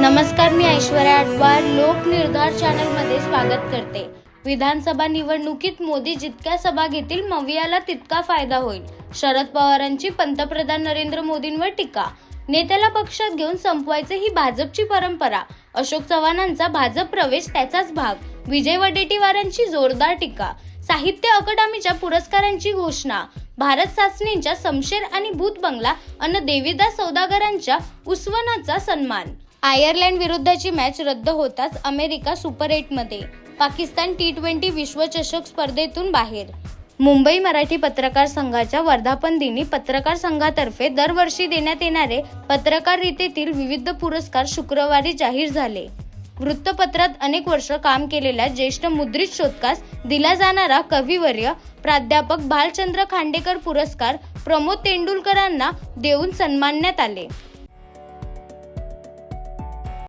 नमस्कार मी ऐश्वर्या आटवार लोक निर्धार चॅनलमध्ये स्वागत करते. विधानसभा निवडणुकीत मोदी जितक्या सभा घेतील मवियाला तितका फायदा होईल. शरद पवारांची पंतप्रधान नरेंद्र मोदींवर टीका. नेत्याला पक्षात घेऊन संपवायचे ही भाजपची परंपरा. अशोक चव्हाणांचा भाजप प्रवेश त्याचाच भाग. विजय वडेट्टीवारांची जोरदार टीका. साहित्य अकादमीच्या पुरस्कारांची घोषणा. भारत सासणींच्या समशेर आणि भूत बंगला अन देवीदास सौदागरांच्या उस्वनाचा सन्मान. आयर्लंड विरुद्धची मॅच रद्द होताच अमेरिका सुपर एटमध्ये पाकिस्तान टी ट्वेंटी विश्वचषक स्पर्धेतून बाहेर. मुंबई मराठी पत्रकार संघाच्या वर्धापन दिनी पत्रकार संघातर्फे दरवर्षी देण्यात येणारे पत्रकारितेतील विविध पुरस्कार शुक्रवारी जाहीर झाले. वृत्तपत्रात अनेक वर्ष काम केलेल्या ज्येष्ठ मुद्रित शोधकास दिला जाणारा कविवर्य प्राध्यापक भालचंद्र खांडेकर पुरस्कार प्रमोद तेंडुलकरांना देऊन सन्मानण्यात आले.